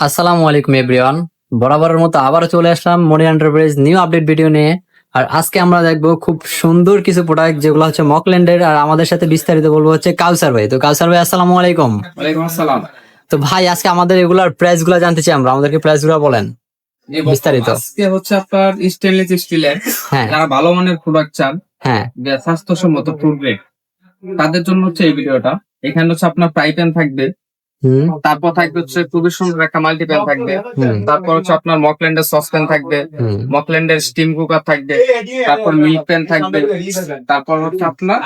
আসসালামু আলাইকুম এভরিওয়ান বরাবরের মতো আবারও চলে আসলাম Moni enterprise new update video নিয়ে। আর আজকে আমরা দেখব খুব সুন্দর কিছু প্রোডাক্ট যেগুলো হচ্ছে মকল্যান্ডের আর আমাদের সাথে বিস্তারিত বলব হচ্ছে কাউসার ভাই। তো কাউসার ভাই আসসালামু আলাইকুম। ওয়ালাইকুম আসসালাম। তো ভাই আজকে আমাদের এগুলার প্রাইসগুলো জানতে চাই আমরা। আমাদেরকে প্রাইসগুলো বলেন বিস্তারিত। আজকে হচ্ছে আপনার স্টেনলেস স্টিলের হ্যাঁ। যারা ভালো মানের প্রোডাক্ট চান হ্যাঁ। স্বাস্থ্যসম্মত ফুড গ্রেড তাদের জন্য হচ্ছে এই ভিডিওটা এখানে হচ্ছে আপনার ফ্রাই প্যান থাকবে তারপর থাকবে হচ্ছে খুবই সুন্দর একটা মাল্টি প্যান থাকবে তারপর হচ্ছে আপনার মকল্যান্ডের সসপ্যান থাকবে। হুম। মকল্যান্ডের স্টিম কুকার থাকবে। তারপর মিল্ক প্যান থাকবে। তারপর হচ্ছে আপনার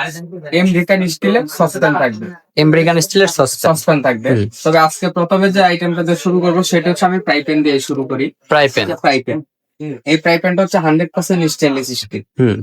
আমেরিকান স্টিলের সসপ্যান থাকবে। আমেরিকান স্টিলের সসপ্যান থাকবে। তবে আজকে প্রথমে যে আইটেমটা দিয়ে শুরু করব সেটা হচ্ছে আমি ফ্রাই প্যান দিয়ে শুরু করি। ফ্রাই প্যান ফ্রাই প্যান এই ফ্রাই প্যানটা হচ্ছে hundred percent stainless steel hmm.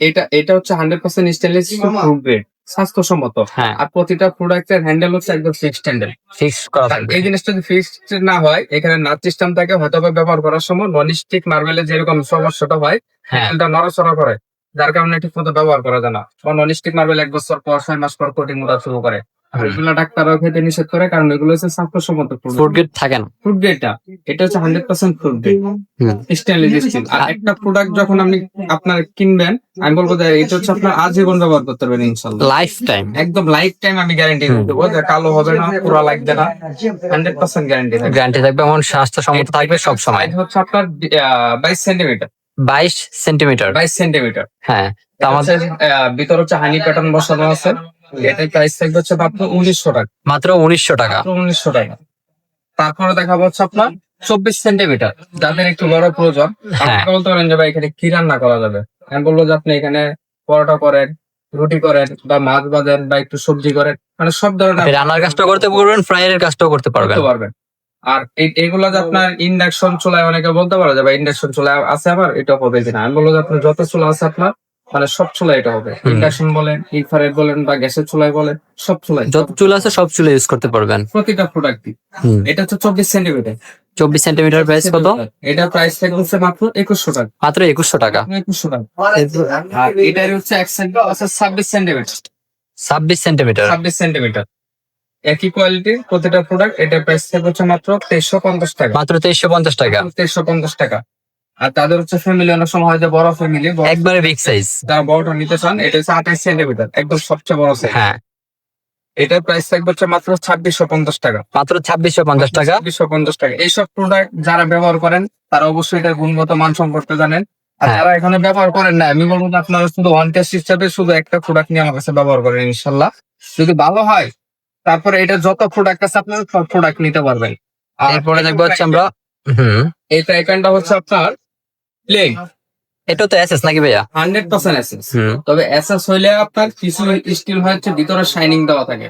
এটা এটা হচ্ছে hundred percent stainless steel grade স্বাস্থ্যসম্মত। হ্যাঁ। আর প্রতিটা প্রোডাক্টের হ্যান্ডেল হচ্ছে একদম ফিক্সড হ্যান্ডেল ফিক্স করা এই জিনিসটা যদি ফিক্সড না হয় এখানে নাচ সিস্টেম থাকে হয়তো ব্যবহার করার সময় নন স্টিক মার্বেলের যেরকম সমস্যাটা হয় হ্যান্ডেলটা নড়াচড়া করে যার কারণে ঠিক মতো ব্যবহার করা যায় না। নন স্টিক মার্বেল এক বছর পর ছয় মাস পর কোটিং ওটা শুরু করে। আর ডাক্তাররাও খেতে নিষেধ করে কারণ এগুলো হচ্ছে স্বাস্থ্যসম্মত ফুড গ্রেড থাকে না। ফুড গ্রেডটা এটা হচ্ছে hundred percent food grade stainless steel আর একটা প্রোডাক্ট যখন আপনি আপনার কিনবেন আমি বলব যে এটা হচ্ছে আপনার আজীবন ব্যবহার করতে পারবেন ইনশাল্লাহ। লাইফ টাইম একদম লাইফ টাইম আমি গ্যারান্টি। দেবো যে কালো হবে না পুরো লাগবে না। হান্ড্রেড পার্সেন্ট গ্যারান্টি থাকবে। গ্যারান্টি থাকবে এমন স্বাস্থ্যসম্মত থাকবে সব সময়। হচ্ছে আপনার বাইশ সেন্টিমিটার। বাইশ সেন্টিমিটার। বাইশ সেন্টিমিটার। হ্যাঁ তো আমাদের ভিতর হচ্ছে হানি প্যাটার্ন বসানো আছে। এটার প্রাইস থাকবে হচ্ছে মাত্র উনিশশো টাকা। মাত্র উনিশশো টাকা। উনিশশো টাকা। তারপরে দেখাবো হচ্ছে আপনার চব্বিশ সেন্টিমিটার। যাদের একটু বড় প্রয়োজন হ্যাঁ। আপনি বলতে পারেন যে ভাই এখানে কি রান্না করা যাবে? আমি বলব যে আপনি এখানে পরোটা করেন রুটি করেন বা মাছ বাঁধেন বা একটু সবজি করেন মানে সব ধরনের রান্নার কাজটা করতে পারবেন ফ্রাইয়ের কাজটাও করতে পারবেন। পারবেন। আর এগুলো যে আপনার ইন্ডাকশন চুলায় অনেকে বলতে পারে যে ভাই ইন্ডাকশন চুলায় আছে আমার এটা হবে কিনা? আমি বলব যে আপনার যত চুলা আছে আপনার মানে সব চুলায় এটা হবে। ইন্ডাকশন বলেন ইনফ্রারেড বলেন বা গ্যাসের চুলায় বলেন সব চুলায়। যত চুল আছে সব চুলে ইউজ করতে পারবেন। প্রতিটা প্রোডাক্ট এটা হচ্ছে চব্বিশ সেন্টিমিটার চব্বিশ সেন্টিমিটার প্রাইস কত? এটা প্রাইস থাকবে হচ্ছে মাত্র একুশশো টাকা। মাত্র একুশশো টাকা। একুশশো টাকা। আর এটার হচ্ছে এক আছে ছাব্বিশ সেন্টিমিটার ছাব্বিশ সেন্টিমিটার ছাব্বিশ সেন্টিমিটার একই কোয়ালিটির প্রতিটা প্রোডাক্ট এটা প্রাইস থাকবে হচ্ছে মাত্র তেইশশো পঞ্চাশ টাকা। মাত্র তেইশশো পঞ্চাশ টাকা। তেইশশো পঞ্চাশ টাকা। আর তাদের হচ্ছে ফ্যামিলি অনেক সময় হয় যে বড় ফ্যামিলি একবারে বিগ সাইজ যারা বড়টা নিতে চান এটা হচ্ছে আঠাশ সেন্টিমিটার একদম সবচেয়ে বড় সাইজ হ্যাঁ। এটার প্রাইস থাকবে হচ্ছে মাত্র ছাব্বিশশো পঞ্চাশ টাকা। মাত্র ছাব্বিশশো পঞ্চাশ টাকা? ছাব্বিশশো পঞ্চাশ টাকা। এইসব প্রোডাক্ট যারা ব্যবহার করেন তারা অবশ্যই এটার গুণগত মান সম্পর্কে জানেন। আর হ্যাঁ। যারা এখানে ব্যবহার করেন না আমি বলব যে আপনারা শুধু ওয়ান টেস্ট হিসাবে শুধু একটা প্রোডাক্ট নিয়ে আমার কাছে ব্যবহার করেন ইনশাল্লাহ। যদি ভালো হয় তারপরে এটা যত প্রোডাক্ট আছে আপনারা সব প্রোডাক্ট নিতে পারবেন। আর এরপরে দেখব হচ্ছে আমরা হুম। এই প্যাকেটটা হচ্ছে আপনার প্লেন এটা তো এসএস নাকি ভাইয়া? Hundred percent hmm. তবে এসএস হইলে আপনার কিছু স্টিল হচ্ছে ভিতরে শাইনিং দেওয়া থাকে।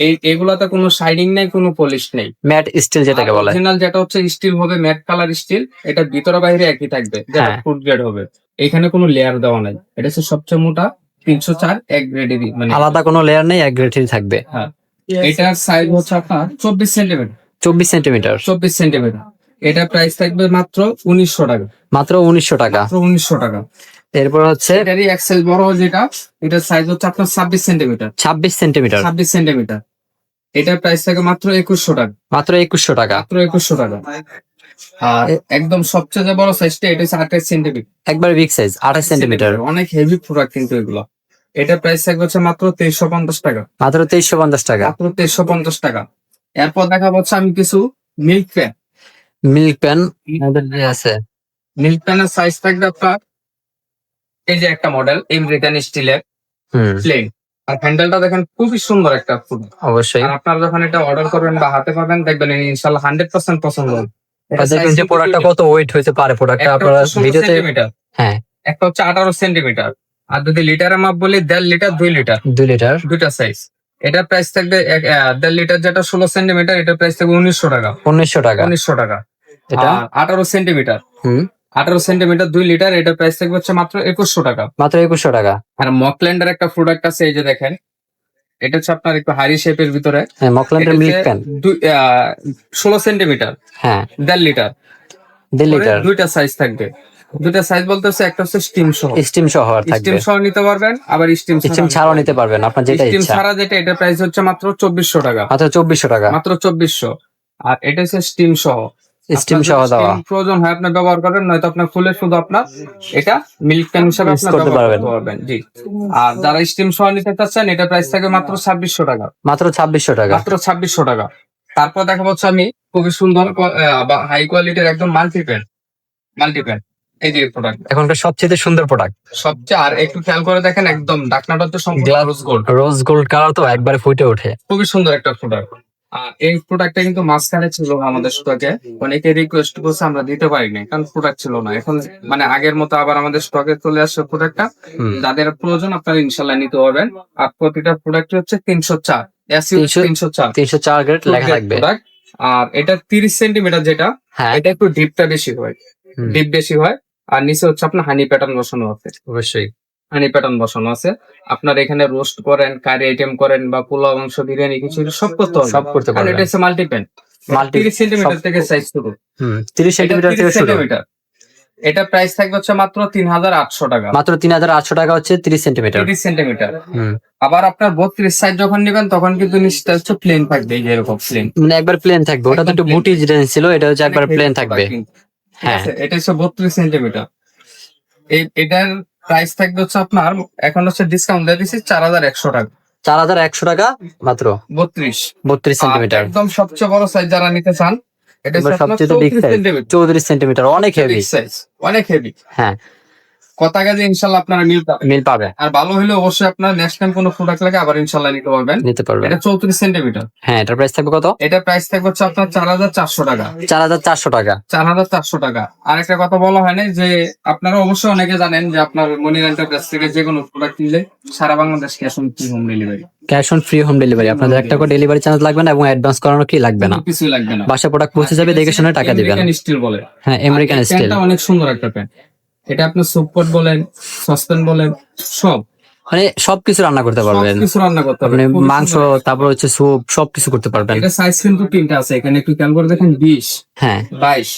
এই এগুলাতে কোনো শাইনিং নেই কোনো পলিশ নেই। ম্যাট স্টিল যেটাকে বলে। অরিজিনাল যেটা হচ্ছে স্টিল হবে ম্যাট কালার স্টিল এটা ভিতরে বাইরে একই থাকবে যেটা হ্যাঁ। ফুড গ্রেড হবে। এখানে কোনো লেয়ার দেওয়া নাই। এটা হচ্ছে সবচেয়ে মোটা তিনশো চার এক গ্রেডেরই মানে আলাদা কোনো লেয়ার নেই এক গ্রেডের থাকবে। হ্যাঁ। এটার সাইজ হচ্ছে আপনার চব্বিশ সেন্টিমিটার চব্বিশ সেন্টিমিটার চব্বিশ সেন্টিমিটার এটা প্রাইস থাকবে মাত্র উনিশশো টাকা। মাত্র উনিশশো টাকা। উনিশশো টাকা। এরপর হচ্ছে এটারই এক সাইজ বড় যেটা এটার সাইজ হচ্ছে আপনার ছাব্বিশ সেন্টিমিটার ছাব্বিশ সেন্টিমিটার ছাব্বিশ সেন্টিমিটার এটার প্রাইস থাকে মাত্র একুশশো টাকা। মাত্র একুশশো টাকা। মাত্র একুশশো টাকা। আর একদম সবচেয়ে বড় সাইজটা এটা হচ্ছে আঠাশ সেন্টিমিটার একবার বিগ সাইজ আঠাশ সেন্টিমিটার অনেক হেভি প্রোডাক্ট কিন্তু এগুলো। এটা প্রাইস থাকবে হচ্ছে মাত্র তেইশশো পঞ্চাশ টাকা। মাত্র তেইশশো পঞ্চাশ টাকা। মাত্র তেইশশো পঞ্চাশ টাকা। এরপর দেখা হচ্ছে আমি কিছু মিল্ক প্যান মিল্ক প্যান আমাদের যে আছে। মিল্ক প্যানের সাইজ থাকবে আপনার এই যে একটা মডেল আমেরিকান স্টিলের প্লেন আর হ্যান্ডেলটা দেখেন খুবই সুন্দর একটা ফুড অবশ্যই। আর আপনারা যখন এটা অর্ডার করবেন বা হাতে পাবেন দেখবেন ইনশাল্লাহ হান্ড্রেড পার্সেন্ট পছন্দ। হবে দেখবেন যে প্রোডাক্টটা কত ওয়েট হইতে পারে প্রোডাক্টটা আপনারা ভিডিওতে হ্যাঁ। একটা হচ্ছে আঠারো সেন্টিমিটার আর যদি লিটারে মাপ বলি দেড় লিটার দুই লিটার দুই লিটার দুইটা সাইজ এটা প্রাইস থাকবে দেড় লিটার যেটা ষোলো সেন্টিমিটার এটা প্রাইস থাকবে উনিশশো টাকা। উনিশশো টাকা। উনিশশো টাকা। এটা? আঠারো সেন্টিমিটার। হুম। আঠারো সেন্টিমিটার দুই লিটার এটা প্রাইস থাকবে হচ্ছে মাত্র একুশশো টাকা। মাত্র একুশশো টাকা। আর মকল্যান্ডের একটা প্রোডাক্ট আছে এই যে দেখেন এটা হচ্ছে আপনার একটু হারি শেপের ভিতরে। হ্যাঁ মকল্যান্ডের মিল্ক প্যান ষোলো সেন্টিমিটার হ্যাঁ। দেড় লিটার। দেড় লিটার। দুইটা সাইজ থাকবে। দুইটা সাইজ বলতে হচ্ছে একটা হচ্ছে স্টিম সহ। স্টিম সহ থাকবে। স্টিম সহ নিতে পারবেন আবার স্টিম স্টিম ছাড়াও নিতে পারবেন আপনার যেটা স্টিম ছাড়া যেটা এটা প্রাইস হচ্ছে মাত্র চব্বিশশো টাকা। মাত্র চব্বিশশো টাকা। মাত্র চব্বিশশো। আর এটা হচ্ছে স্টিম সহ। স্টিম সহ দেওয়া। প্রয়োজন হয় আপনি ব্যবহার করেন নয়তো আপনার ফুলে শুধু আপনার এটা মিল্ক ক্যান হিসাবে আপনি করতে পারবেন। জি। আর যারা স্টিম সহ নিতে চাচ্ছেন এটা প্রাইস থাকে মাত্র ছাব্বিশশো টাকা। মাত্র ছাব্বিশশো টাকা। মাত্র ছাব্বিশশো টাকা। তারপর দেখা হচ্ছে আমি খুবই সুন্দর হাই কোয়ালিটির একদম মাল্টি প্যান মাল্টি প্যান এই যে প্রোডাক্ট এখনকার সবচেয়ে সুন্দর প্রোডাক্ট সবচেয়ে আর একটু খেয়াল করে দেখেন একদম ডাকনাটা তো সম্পূর্ণ rose gold rose gold colour তো একবারে ফুটে ওঠে। খুবই সুন্দর একটা প্রোডাক্ট আর এই প্রোডাক্টটা কিন্তু মাঝখানে ছিল আমাদের স্টকে অনেকে রিকোয়েস্ট করছে আমরা দিতে পারিনি কারণ প্রোডাক্ট ছিল না। এখন মানে আগের মতো আবার আমাদের স্টকে চলে আসছে প্রোডাক্টটা। যাদের প্রয়োজন আপনারা ইনশাল্লাহ নিতে পারবেন। আর প্রতিটা প্রোডাক্ট হচ্ছে তিনশো চার। তিনশো- চার। তিনশো চার গ্রেড লেখা থাকবে। আর এটা তিরিশ সেন্টিমিটার যেটা হ্যাঁ। এটা একটু ডিপটা বেশি হয়। ডিপ বেশি হয়। আর নিচে হচ্ছে আপনার হানি প্যাটার্ন বসানো আছে। অবশ্যই। হানি প্যাটার্ন বসানো আছে। আপনার এখানে রোস্ট করেন কারি আইটেম করেন বা পোলাও মাংস বিরিয়ানি কিছু সব করতে হবে। সব করতে পারবেন। এটা হচ্ছে মাল্টি প্যান Multi- তিরিশ সেন্টিমিটার থেকে সাইজ শুরু। হুম তিরিশ এটা সেন্টিমিটার থেকে শুরু। এটা প্রাইস থাকবে হচ্ছে মাত্র তিন হাজার আটশো টাকা। মাত্র তিন হাজার আটশো টাকা হচ্ছে তিরিশ সেন্টিমিটার তিরিশ সেন্টিমিটার হুম। আবার আপনার বত্রিশ সাইজ যখন নেবেন তখন কিন্তু নিচটা হচ্ছে প্লেন থাকবে এরকম প্লেন মানে একবার প্লেন থাকবে। ওটা তো একটু বুটি জিনিস ছিল এটা হচ্ছে একবার প্লেন থাকবে। হ্যাঁ। এটা হচ্ছে বত্রিশ সেন্টিমিটার এটার প্রাইস থাকবে হচ্ছে আপনার এখন হচ্ছে ডিসকাউন্ট দিয়ে দিচ্ছি চার হাজার একশো টাকা। চার হাজার একশো টাকা মাত্র? বত্রিশ। বত্রিশ সেন্টিমিটার একদম সবচেয়ে বড় সাইজ যারা নিতে চান এটা সবচেয়ে চৌত্রিশ সেন্টিমিটার অনেক হেভি সাইজ অনেক হেভি হ্যাঁ। কথা কাজে ইনশাল্লাহ আপনারা মিল পাবেন। মিল পাবে। আর ভালো হলে অবশ্যই আপনার টাইম কোনো প্রোডাক্ট লাগে আবার ইনশাল্লাহ নিতে পারবেন। নিতে পারবে এটা চৌত্রিশ সেন্টিমিটার হ্যাঁ এটার প্রাইস থাকবে কত? এটা প্রাইস থাকবে হচ্ছে আপনার চার হাজার চারশো টাকা। চার হাজার চারশো টাকা। চার হাজার চারশো টাকা। আর একটা কথা বলা হয় না যে আপনারা অবশ্যই অনেকে জানেন যে আপনার মনির এন্টারপ্রাইজ থেকে যে কোনো প্রোডাক্ট কিনলে সারা Bangladesh cash on home delivery cash on free home delivery আপনাদের একটা করে ডেলিভারি চার্জ লাগবে না এবং অ্যাডভান্স করানো কি লাগবে না? কিছুই লাগবে না। বাসা প্রোডাক্ট পৌঁছে যাবে দেখে শুনে টাকা দিবেন স্টিল বলে। হ্যাঁ আমেরিকান প্যান্টটা অনেক সুন্দর একটা প্যান্ট এটা আপনার সুপপট বলেন সসপ্যান বলেন সব। মানে সবকিছু রান্না করতে পারবেন। কিছু রান্না করতে পারবেন মাংস তারপর হচ্ছে স্যুপ সবকিছু করতে পারবেন। এটা সাইজ কিন্তু তিনটা আছে এখানে একটু খেয়াল করে দেখেন বিশ হ্যাঁ। বাইশ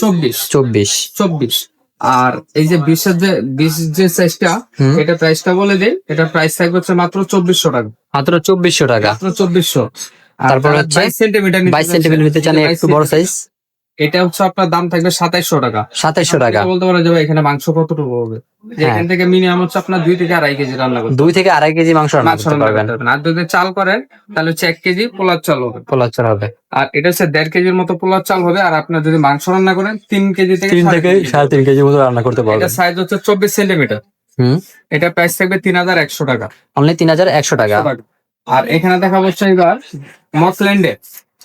চব্বিশ চব্বিশ। চব্বিশ। আর এই যে বিশের যে বিশ যে সাইজটা। এটা প্রাইসটা বলে দিই এটা প্রাইস থাকবে হচ্ছে মাত্র চব্বিশশো টাকা। মাত্র চব্বিশশো টাকা। মাত্র চব্বিশশো। তারপর হচ্ছে বাইশ সেন্টিমিটার বাইশ সেন্টিমিটার নিতে চান একটু বড় সাইজ এটা হচ্ছে আপনার দাম থাকবে সাতাইশশো টাকা। সাতাইশশো টাকা। বলতে পারা যাবে এখানে মাংস কতটুকু হবে? হ্যাঁ। এখান থেকে মিনিমাম হচ্ছে আপনার দুই থেকে আড়াই কেজি রান্না করতে দুই থেকে আড়াই কেজি মাংস রান্না করতে পারবেন। আর যদি চাল করেন তাহলে হচ্ছে এক কেজি পোলার চাল হবে। পোলার চাল হবে। আর এটা হচ্ছে দেড় কেজির মতো পোলার চাল হবে। আর আপনার যদি মাংস রান্না করেন তিন কেজি থেকে তিন সাড়ে থেকে তিন কেজি। সাড়ে তিন কেজি মতো রান্না করতে এটা পারবেন। সাইজ হচ্ছে চব্বিশ সেন্টিমিটার হুম। এটা প্রাইস থাকবে তিন হাজার একশো টাকা। অনলি তিন হাজার একশো টাকা। আর এখানে দেখা যাচ্ছে এবার মকল্যান্ডে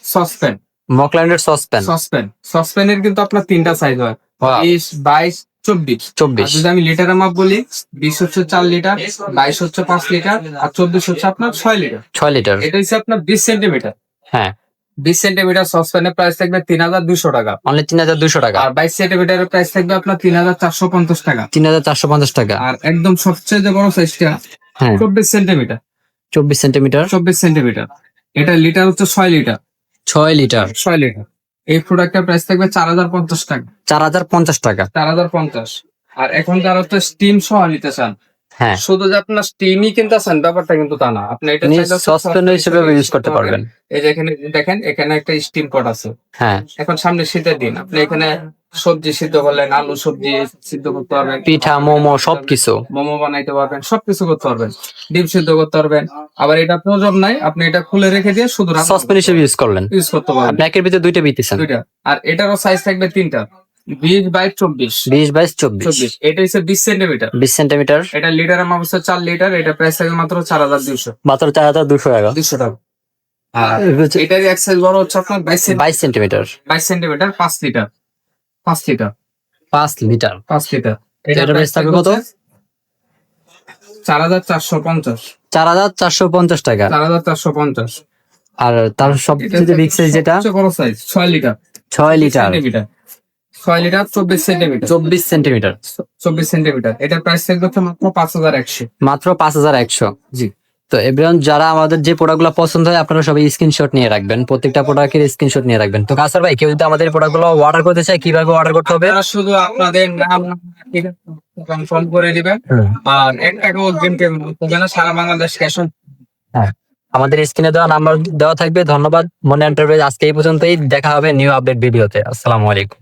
সসপ্যান। মকল্যান্ডের সসপ্যান সসপ্যান সসপ্যানের কিন্তু আপনার তিনটা সাইজ হয়। বিশ বাইশ চব্বিশ। চব্বিশ। যদি আমি লিটারের মাপ বলি বিশ হচ্ছে চার লিটার বাইশ হচ্ছে পাঁচ লিটার আর চব্বিশ হচ্ছে আপনার ছয় লিটার ছয় লিটার এটা হচ্ছে আপনার বিশ সেন্টিমিটার হ্যাঁ। বিশ সেন্টিমিটার সসপ্যানের প্রাইস থাকবে তিন হাজার দুশো টাকা। অনলি তিন হাজার দুশো টাকা। আর বাইশ সেন্টিমিটারের প্রাইস থাকবে আপনার তিন হাজার চারশো পঞ্চাশ টাকা। তিন হাজার চারশো পঞ্চাশ টাকা। আর একদম সবচেয়ে যে বড় সাইজটা হ্যাঁ। চব্বিশ সেন্টিমিটার চব্বিশ সেন্টিমিটার চব্বিশ সেন্টিমিটার এটা লিটার হচ্ছে ছয় লিটার ছয় লিটার। ছয় লিটার। এই প্রোডাক্টের প্রাইস থাকবে চার হাজার পঞ্চাশ টাকা। চার হাজার পঞ্চাশ টাকা। চার হাজার পঞ্চাশ। আর এখন যারা হচ্ছে স্টিম সহ নিতে চান হ্যাঁ। শুধু যে আপনার স্টিমই কিনতে চান ব্যাপারটা কিন্তু তা না। আপনি এটা সসপ্যান হিসেবে ইউজ করতে পারবেন। এই যে এখানে দেখেন এখানে একটা স্টিম পট আছে। হ্যাঁ। এখন সামনে শীতের দিন। আপনি এখানে সবজি সিদ্ধ করলেন আলু সবজি সিদ্ধ করতে পারবেন পিঠা মোমো সবকিছু? মোমো বানাইতে পারবেন সবকিছু করতে পারবেন ডিম সিদ্ধ করতে পারবেন। আবার এটা প্রয়োজন নাই আপনি এটা খুলে রেখে দিয়ে শুধু সসপ্যান হিসেবে ইউজ করলেন? ইউজ করতে পারবেন। একের ভিতরে দুইটা বিতেছেন দুইটা। আর এটারও সাইজ থাকবে তিনটা। বিশ বাই চব্বিশ। বিশ বাইশ চব্বিশ। চব্বিশ। এটা হচ্ছে বিশ সেন্টিমিটার বিশ সেন্টিমিটার এটা লিটারের মাপ হচ্ছে চার লিটার এটা প্রাইস থাকবে মাত্র চার হাজার দুইশো। মাত্র চার হাজার দুশো টাকা। দুইশো টাকা। আর এটারই এক সাইজ বড় হচ্ছে আপনার বাইশ বাইশ সেন্টিমিটার বাইশ সেন্টিমিটার পাঁচ লিটার পাঁচ লিটার। পাঁচ লিটার। পাঁচ লিটার। এটার price থাকবে কত? চার হাজার চারশো পঞ্চাশ। চার হাজার চারশো পঞ্চাশ টাকা। চার হাজার চারশো পঞ্চাশ। আর তার সবচেয়ে বিগ সাইজ যেটা? বড় সাইজ ছয় লিটার। ছয় লিটার। ছয় লিটার। চব্বিশ সেন্টিমিটার। চব্বিশ সেন্টিমিটার। চব্বিশ সেন্টিমিটার। এটার প্রাইস থাকবে মাত্র পাঁচ হাজার একশো। মাত্র পাঁচ হাজার একশো। জি। তো এভরিওয়ান যারা আমাদের যে প্রোডাক্টগুলো পছন্দ হয় আপনারা সবাই স্ক্রিনশট নিয়ে রাখবেন। প্রত্যেকটা প্রোডাক্টের স্ক্রিনশট নিয়ে রাখবেন। তো কাসার ভাই কেউ যদি আমাদের প্রোডাক্টগুলো অর্ডার করতে চায় কীভাবে অর্ডার করতে হবে? শুধু আপনাদের নাম কনফার্ম করে দিবেন। আর এক টাকা অগ্রিম পেমেন্ট সারা বাংলাদেশ ক্যাশ অন হ্যাঁ। আমাদের স্ক্রিনে দেওয়া নাম্বার দেওয়া থাকবে। ধন্যবাদ মনে এন্টারপ্রাইজ আজকে এই পর্যন্তই। দেখা হবে নিউ আপডেট ভিডিওতে আসসালামু আলাইকুম।